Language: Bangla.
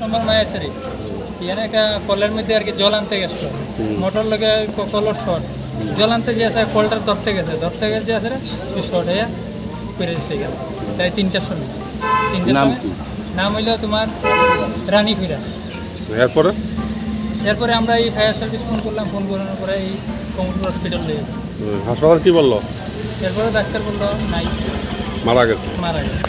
নম্বর মায়াছড়ি এখানে একটা কলের মধ্যে আর কি জল আনতে গেছিল। মোটর লোকে কলর শর্ট। জল আনতে গিয়েছে কলটা ধরতে গেছে। ধরতে গেছে আছে তুই শর্ট হয়ে পেরেছে গেল। তাই তিনটার সময়। তিনটার নাম হইল তোমার রানী ফিরা এরপরে আমরা এই ফায়ার সার্ভিস ফোন করলাম ফোন করানোর পরে এই কমলপুর হসপিটাল নিয়ে। হাসপাতাল কি বলল? এরপরে ডাক্তার বলল নাই। মারা গেছে। মারা গেছে।